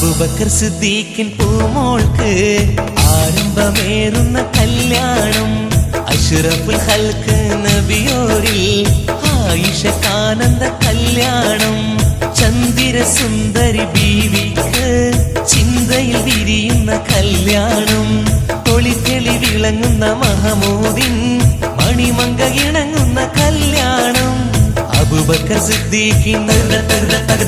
അബുബക്കർ സിദ്ദീഖിൻ പൂമോൾക്ക് ആരംഭമേറുന്ന കല്യാണം അഷ്റഫുൽ ഹൽക്ക് നബിയോരിൽ ആയിഷ കാനന്ദ കല്യാണം ചന്ദിര സുന്ദരി ബീവിക്ക് ചിന്തയിൽ വിരിയുന്ന കല്യാണം തൊളിത്തെളി വിളങ്ങുന്ന മഹമൂദിൻ മണിമങ്ക ഇണങ്ങുന്ന കല്യാണം അബുബക്കർ സിദ്ദീഖിൻ തകത